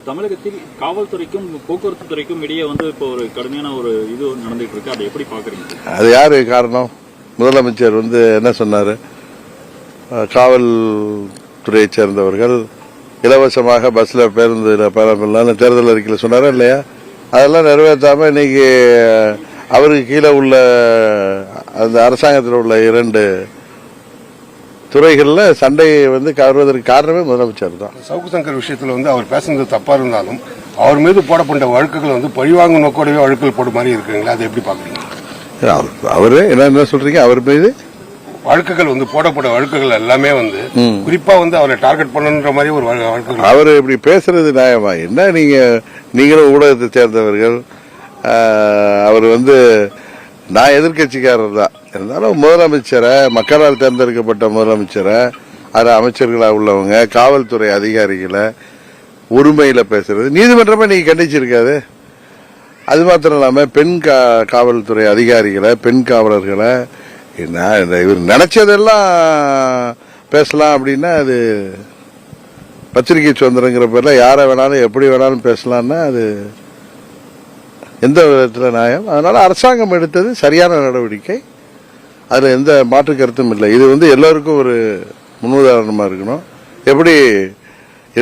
தமிழகத்தில் காவல்துறைக்கும் போக்குவரத்து துறைக்கும் இடையே வந்து இப்போ ஒரு கடுமையான ஒரு இது நடந்துட்டு இருக்கு. அதை எப்படி பாக்குறீங்க அது யாரு காரணம்? முதலமைச்சர் வந்து என்ன சொன்னாரு? காவல்துறையை சேர்ந்தவர்கள் இலவசமாக பஸ்ல பேருந்துல பயணம் தேர்தல் அறிக்கையில் சொன்னாரா இல்லையா? அதெல்லாம் நிறைவேற்றாம இன்னைக்கு அவருக்கு கீழே உள்ள அந்த அரசாங்கத்தில் உள்ள இரண்டு துறைகளில் சண்டையை வந்து கவர்வதற்கு காரணமே முதலமைச்சர் தான். சவுக்கு சங்கர் விஷயத்துல வந்து அவர் பேசுனது தப்பா இருந்தாலும் அவர் மீது போடப்பட்ட வழக்குகள் வந்து பழிவாங்கும் நோக்கோடவே வழக்குகள் போடும் மாதிரி இருக்குங்களா? அதை எப்படி பாக்குறீங்க அவர் அவரு என்ன என்ன சொல்றீங்க? அவர் மீது? வழக்குகள் வந்து போடப்பட்ட வழக்குகள் எல்லாமே வந்து குறிப்பா வந்து அவரை டார்கெட் பண்ணணுன்ற மாதிரி ஒரு வழ- வழக்குகள் அவர் இப்படி பேசுறது நியாயமா? என்ன நீங்க நீங்களும் ஊடகத்தை சேர்ந்தவர்கள் அவர் வந்து நான் எதிர்க்கட்சிக்காரர் தான். இருந்தாலும் முதலமைச்சரை மக்களால் தேர்ந்தெடுக்கப்பட்ட முதலமைச்சரை அது அமைச்சர்களாக உள்ளவங்க காவல்துறை அதிகாரிகளை உரிமையில் பேசுறது. நீதிமன்றமே நீங்க கண்டிச்சிருக்காது. அது மாத்திரம் இல்லாம பெண் கா- காவல்துறை அதிகாரிகளை பெண் காவலர்களை என்ன இவர் நினைச்சதெல்லாம் பேசலாம் அப்படின்னா அது பத்திரிகை சுதந்திரங்கிற பேர்ல யாரை வேணாலும் எப்படி வேணாலும் பேசலாம்னா அது எந்த விதத்தில் நியாயம்? அதனால் அரசாங்கம் எடுத்தது சரியான நடவடிக்கை. அதில் எந்த மாற்று கருத்தும் இல்லை. இது வந்து எல்லோருக்கும் ஒரு முன்னுதாரணமாக இருக்கணும். எப்படி?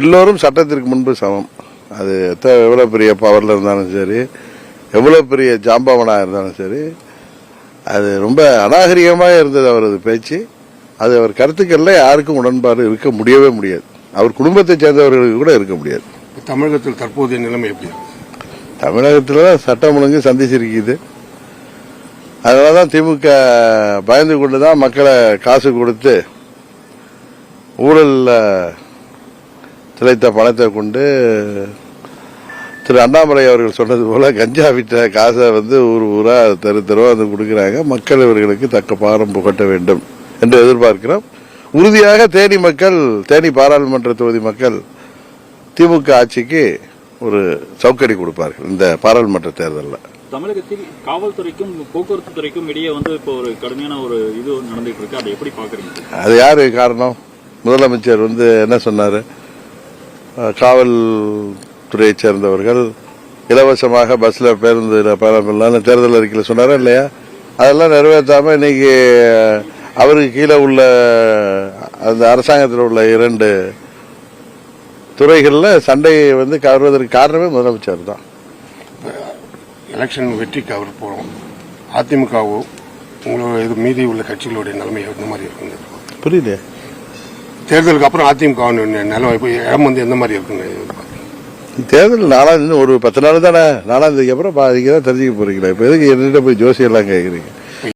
எல்லோரும் சட்டத்திற்கு முன்பு சமம். அது எத்த எவ்வளோ பெரிய பவரில் இருந்தாலும் சரி எவ்வளோ பெரிய ஜாம்பவனா இருந்தாலும் சரி அது ரொம்ப அநாகரிகமாக இருந்தது அவரது பேச்சு. அது அவர் கருத்துக்கள்ல யாருக்கும் உடன்பாடு இருக்க முடியவே முடியாது. அவர் குடும்பத்தை சேர்ந்தவர்களுக்கு கூட இருக்க முடியாது. தமிழகத்தில் தற்போதைய நிலைமை எப்படி இருக்கு? தமிழகத்தில் தான் சட்டம் ஒழுங்கு சந்திச்சிருக்குது. அதனால தான் திமுக பயந்து கொண்டு தான் மக்களை காசு கொடுத்து ஊழலில் திளைத்த பணத்தை கொண்டு திரு அண்ணாமலை அவர்கள் சொன்னது போல கஞ்சா விட்ட காசை வந்து ஊர் ஊரா தெரு தெருவா வந்து கொடுக்குறாங்க. மக்கள் இவர்களுக்கு தக்க பாரம் புகட்ட வேண்டும் என்று எதிர்பார்க்கிறோம். உறுதியாக தேனி மக்கள் தேனி பாராளுமன்ற தொகுதி மக்கள் திமுக ஆட்சிக்கு ஒரு சவுக்கடி கொடுப்பார்கள் இந்த பாராளுமன்ற தேர்தலில். தமிழகத்தில் காவல்துறைக்கும் போக்குவரத்து துறைக்கும் இடையே வந்து இப்போ ஒரு கடுமையான ஒரு இது நடந்துட்டு இருக்கு. அதை எப்படி பாக்குறீங்க அது யாரு காரணம்? முதலமைச்சர் வந்து என்ன சொன்னாரு? காவல்துறையை சேர்ந்தவர்கள் இலவசமாக பஸ்ல பேருந்துல பயணம் தேர்தல் அறிக்கையில் சொன்னாரா இல்லையா? அதெல்லாம் நிறைவேற்றாம இன்னைக்கு அவருக்கு கீழே உள்ள அந்த அரசாங்கத்தில் உள்ள இரண்டு துறைகளில் சண்டையை வந்து கவர்வதற்கு காரணமே முதலமைச்சர் தான். எலெக்ஷன் வெற்றிக்கு அவர் போறோம். அதிமுகவோ உங்களோட இது மீதி உள்ள கட்சிகளுடைய நிலைமை எந்த மாதிரி இருக்குங்க? புரியல தேர்தலுக்கு அப்புறம் அதிமுக நிலைமை இடம் வந்து எந்த மாதிரி இருக்குங்க? தேர்தல் நாலாம் ஒரு பத்து நாள் தானே. நாலாம் தேதிக்கு அப்புறம் பாதிக்கு தான் தெரிஞ்சுக்க போறீங்களா. இப்போ எதுக்கு என்னிட்ட போய் ஜோசியெல்லாம் கேட்குறீங்க